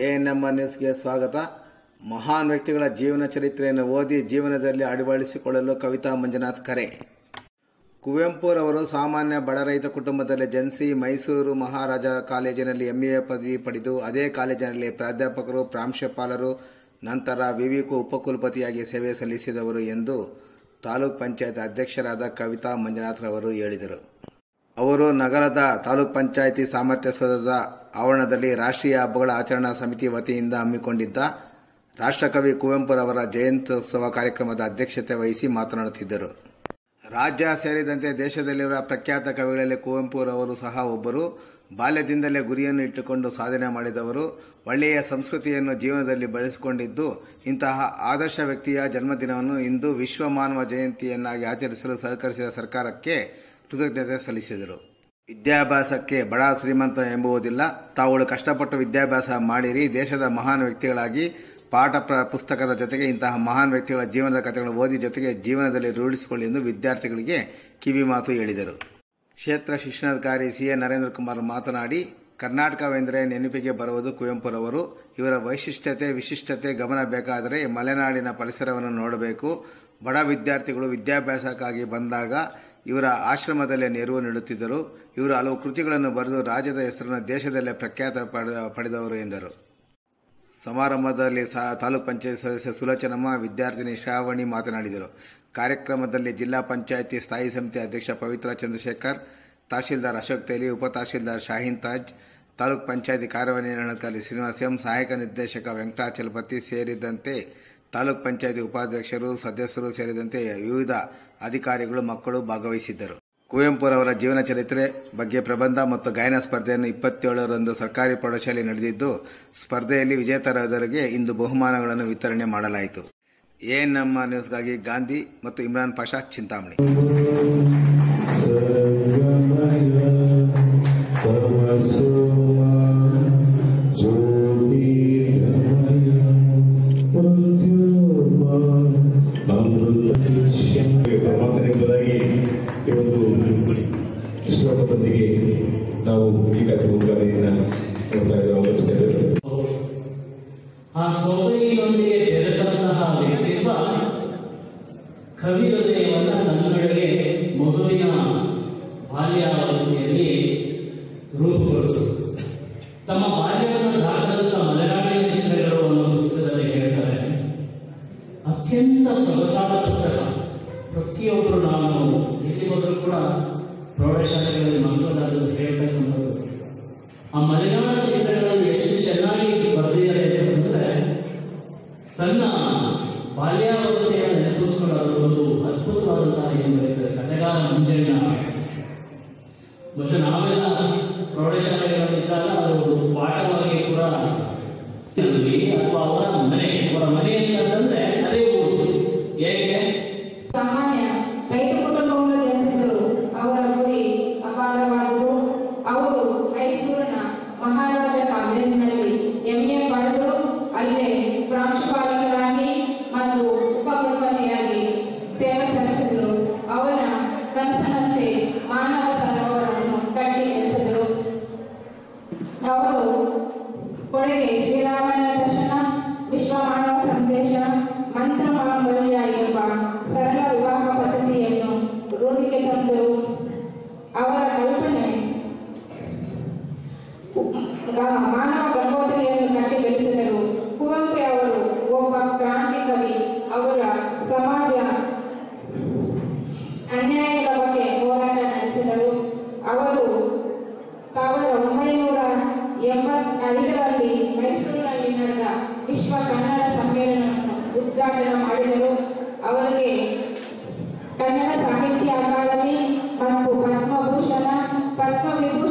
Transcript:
ANM ನ್ಯೂಸ್ಗೆ ಸ್ವಾಗತ. ಮಹಾನ್ ವ್ಯಕ್ತಿಗಳ ಜೀವನ ಚರಿತ್ರೆಯನ್ನು ಓದಿ ಜೀವನದಲ್ಲಿ ಅಳವಡಿಸಿಕೊಳ್ಳಲು ಕವಿತಾ ಮಂಜುನಾಥ್ ಕರೆ. ಕುವೆಂಪುರವರು ಸಾಮಾನ್ಯ ಬಡ ರೈತ ಕುಟುಂಬದಲ್ಲಿ ಜನಿಸಿ ಮೈಸೂರು ಮಹಾರಾಜ ಕಾಲೇಜಿನಲ್ಲಿ ಎಂಎ ಪದವಿ ಪಡೆದು ಅದೇ ಕಾಲೇಜಿನಲ್ಲಿ ಪ್ರಾಧ್ಯಾಪಕರು, ಪ್ರಾಂಶುಪಾಲರು, ನಂತರ ವಿವಿಕು ಉಪಕುಲಪತಿಯಾಗಿ ಸೇವೆ ಸಲ್ಲಿಸಿದವರು ಎಂದು ತಾಲೂಕ್ ಪಂಚಾಯತ್ ಅಧ್ಯಕ್ಷರಾದ ಕವಿತಾ ಮಂಜುನಾಥ್ ರವರು ಹೇಳಿದರು. ಅವರು ನಗರದ ತಾಲೂಕ್ ಪಂಚಾಯಿತಿ ಸಾಮರ್ಥ್ಯ ಸೌಧದ ಆವರಣದಲ್ಲಿ ರಾಷ್ಟ್ರೀಯ ಹಬ್ಬಗಳ ಆಚರಣಾ ಸಮಿತಿ ವತಿಯಿಂದ ಹಮ್ಮಿಕೊಂಡಿದ್ದ ರಾಷ್ಟ್ರಕವಿ ಕುವೆಂಪುರವರ ಜಯಂತ್ಯೋತ್ಸವ ಕಾರ್ಯಕ್ರಮದ ಅಧ್ಯಕ್ಷತೆ ವಹಿಸಿ ಮಾತನಾಡುತ್ತಿದ್ದರು. ರಾಜ್ಯ ಸೇರಿದಂತೆ ದೇಶದಲ್ಲಿರುವ ಪ್ರಖ್ಯಾತ ಕವಿಗಳಲ್ಲಿ ಕುವೆಂಪುರವರು ಸಹ ಒಬ್ಬರು. ಬಾಲ್ಯದಿಂದಲೇ ಗುರಿಯನ್ನು ಇಟ್ಟುಕೊಂಡು ಸಾಧನೆ ಮಾಡಿದವರು. ಒಳ್ಳೆಯ ಸಂಸ್ಕೃತಿಯನ್ನು ಜೀವನದಲ್ಲಿ ಬೆಳೆಸಿಕೊಂಡಿದ್ದು, ಇಂತಹ ಆದರ್ಶ ವ್ಯಕ್ತಿಯ ಜನ್ಮದಿನವನ್ನು ಇಂದು ವಿಶ್ವ ಮಾನವ ಜಯಂತಿಯನ್ನಾಗಿ ಆಚರಿಸಲು ಸಹಕರಿಸಿದ ಸರ್ಕಾರಕ್ಕೆ ಕೃತಜ್ಞತೆ ಸಲ್ಲಿಸಿದರು. ವಿದ್ಯಾಭ್ಯಾಸಕ್ಕೆ ಬಡ ಶ್ರೀಮಂತ ಎಂಬುವುದಿಲ್ಲ. ತಾವುಗಳು ಕಷ್ಟಪಟ್ಟು ವಿದ್ಯಾಭ್ಯಾಸ ಮಾಡಿರಿ. ದೇಶದ ಮಹಾನ್ ವ್ಯಕ್ತಿಗಳಾಗಿ ಪಾಠ ಪುಸ್ತಕದ ಜೊತೆಗೆ ಇಂತಹ ಮಹಾನ್ ವ್ಯಕ್ತಿಗಳ ಜೀವನದ ಕಥೆಗಳು ಓದಿ ಜೊತೆಗೆ ಜೀವನದಲ್ಲಿ ರೂಢಿಸಿಕೊಳ್ಳಿ ಎಂದು ವಿದ್ಯಾರ್ಥಿಗಳಿಗೆ ಕಿವಿ ಮಾತು ಹೇಳಿದರು. ಕ್ಷೇತ್ರ ಶಿಕ್ಷಣಾಧಿಕಾರಿ ಸಿಎ ನರೇಂದ್ರ ಕುಮಾರ್ ಮಾತನಾಡಿ ಕರ್ನಾಟಕವೆಂದರೆ ನೆನಪಿಗೆ ಬರುವುದು ಕುವೆಂಪುರವರು. ಇವರ ವೈಶಿಷ್ಟ್ಯತೆ ವಿಶಿಷ್ಟತೆ ಗಮನ ಬೇಕಾದರೆ ಮಲೆನಾಡಿನ ಪರಿಸರವನ್ನು ನೋಡಬೇಕು. ಬಡ ವಿದ್ಯಾರ್ಥಿಗಳು ವಿದ್ಯಾಭ್ಯಾಸಕ್ಕಾಗಿ ಬಂದಾಗ ಇವರ ಆಶ್ರಮದಲ್ಲೇ ನೆರವು ನೀಡುತ್ತಿದ್ದರು. ಇವರು ಹಲವು ಕೃತಿಗಳನ್ನು ಬರೆದು ರಾಜ್ಯದ ಹೆಸರನ್ನು ದೇಶದಲ್ಲೇ ಪ್ರಖ್ಯಾತ ಪಡೆದ- ಪಡೆದವರು ಎಂದರು. ಸಮಾರಂಭದಲ್ಲಿ ಸಹ ತಾಲೂಕ್ ಪಂಚಾಯತ್ ಸದಸ್ಯ ಸುಲೋಚನಮ್ಮ, ವಿದ್ಯಾರ್ಥಿನಿ ಶ್ರಾವಣಿ ಮಾತನಾಡಿದರು. ಕಾರ್ಯಕ್ರಮದಲ್ಲಿ ಜಿಲ್ಲಾ ಪಂಚಾಯಿತಿ, ಸ್ಥಾಯಿ ಸಮಿತಿ ಅಧ್ಯಕ್ಷ ಪವಿತ್ರ ಚಂದ್ರಶೇಖರ್ ತಹಶೀಲ್ದಾರ್ ಅಶೋಕ್ ತೇಲಿ, ಉಪ ತಹಶೀಲ್ದಾರ್ ಶಾಹೀನ್ ತಾಜ್, ತಾಲೂಕ್ ಪಂಚಾಯಿತಿ ಕಾರ್ಯನಿರ್ವಹಣಾಧಿಕಾರಿ ಶ್ರೀನಿವಾಸ್ ಎಂ ಸಹಾಯಕ ನಿರ್ದೇಶಕ ವೆಂಕಟಾಚಲಪತಿ ಸೇರಿದಂತೆ ತಾಲೂಕ್ ಪಂಚಾಯಿತಿ ಉಪಾಧ್ಯಕ್ಷರು, ಸದಸ್ಯರು ಸೇರಿದಂತೆ ವಿವಿಧ ಅಧಿಕಾರಿಗಳು, ಮಕ್ಕಳು ಭಾಗವಹಿಸಿದ್ದರು. ಕುವೆಂಪುರವರ ಜೀವನ ಚರಿತ್ರೆ ಬಗ್ಗೆ ಪ್ರಬಂಧ ಮತ್ತು ಗಾಯನ ಸ್ಪರ್ಧೆಯನ್ನು ಇಪ್ಪತ್ತೇಳರಂದು ಸರ್ಕಾರಿ ಪ್ರೌಢಶಾಲೆ ನಡೆದಿದ್ದು, ಸ್ಪರ್ಧೆಯಲ್ಲಿ ವಿಜೇತರಾದವರಿಗೆ ಇಂದು ಬಹುಮಾನಗಳನ್ನು ವಿತರಣೆ ಮಾಡಲಾಯಿತು. ಎಎನ್ಎಂ ನ್ಯೂಸ್ಗಾಗಿ ಗಾಂಧಿ ಮತ್ತು ಇಮ್ರಾನ್ ಪಾಷಾ ಚಿಂತಾಮಣಿ. ಈ ಒಂದು ಶ್ಲೋಕದೊಂದಿಗೆ ನಾವು ಈ ಕಾರ್ಯಕ್ರಮಗಳನ್ನು ನೋಡ್ತಾ ಇದ್ದೇವೆ ಆ ಸೊಬಗಿನೊಂದಿಗೆ ಬೆರೆತಂತಹ ವ್ಯಕ್ತಿತ್ವ ಕವಿ ಹೃದಯವನ್ನ ತಮ್ಮ ಬಾಲ್ಯವನ್ನು ದಾಖಲಿಸಿದ ಮಲೆನಾಡಿನ ಚಿತ್ರಗಳು ಅನ್ನೋ ಹೇಳ್ತಾರೆ. ಅತ್ಯಂತ ಸೊಗಸಾದ ಪುಸ್ತಕ. ಪ್ರತಿಯೊಬ್ಬರು ಬಹುಶಃ ನಾವೆಲ್ಲ ಪ್ರೌಢಶಾಲೆಗಳಲ್ಲಿದ್ದಾಗ ಅದು ಒಂದು ಪಾಠವಾಗಿ ಕೂಡ ಅಥವಾ ಅವರ ಮನೆ ಅವರ ಮನೆಯಲ್ಲಿ ಅಂತಂದ್ರೆ ಅದೇ ಊರು. ಹೇಗೆ ಅವರ ಗುರಿ ಅವರು ಮಹಾರಾಜ ಕಾಲೇಜಿನಲ್ಲಿ ಎಂಎ ಪಡೆದು ಅಲ್ಲೇ ಪ್ರಾಂಶುಪಾಲಕರಾಗಿ ಮತ್ತು ಉಪಕುಲಪತಿಯಾಗಿ ಸೇವೆ ಸಲ್ಲಿಸಿದರು ಅವರ ಕನಸಿನಂತೆ ಮಾನವ ಸರೋವರವನ್ನು ಕಟ್ಟಿ ನಡೆಸಿದರು ಅವರು ಕೊನೆಗೆ ಶ್ರೀರಾಮನ ದರ್ಶನ ವಿಶ್ವ ಮಾನವ ಸಂದೇಶ ಮಂತ್ರ ಮಾಂಗಲ್ಯ ಎಂಬ ಸರಳ ವಿವಾಹ ಪದ್ಧತಿಯನ್ನು ರೂಢಿಗೆ ತಂದರು ಅವರ ಕಲ್ಪನೆ ಮಾನವ ಗಂಗೋತ್ರಿಯನ್ನು ಕಟ್ಟಿ ಬೆಳೆಸಿದರು. ಕುವೆಂಪು ಅವರು ಒಬ್ಬ ಕ್ರಾಂತಿ ಕವಿ. ಅವರ ಸಮಾಜ ಅನ್ಯಾಯಗಳ ಉದ್ಘಾಟನೆ ಮಾಡಿದರು ಅವರಿಗೆ ಕನ್ನಡ ಸಾಹಿತ್ಯ ಅಕಾಡೆಮಿ ಮತ್ತು ಪದ್ಮಭೂಷಣ ಪದ್ಮವಿಭೂಷಣ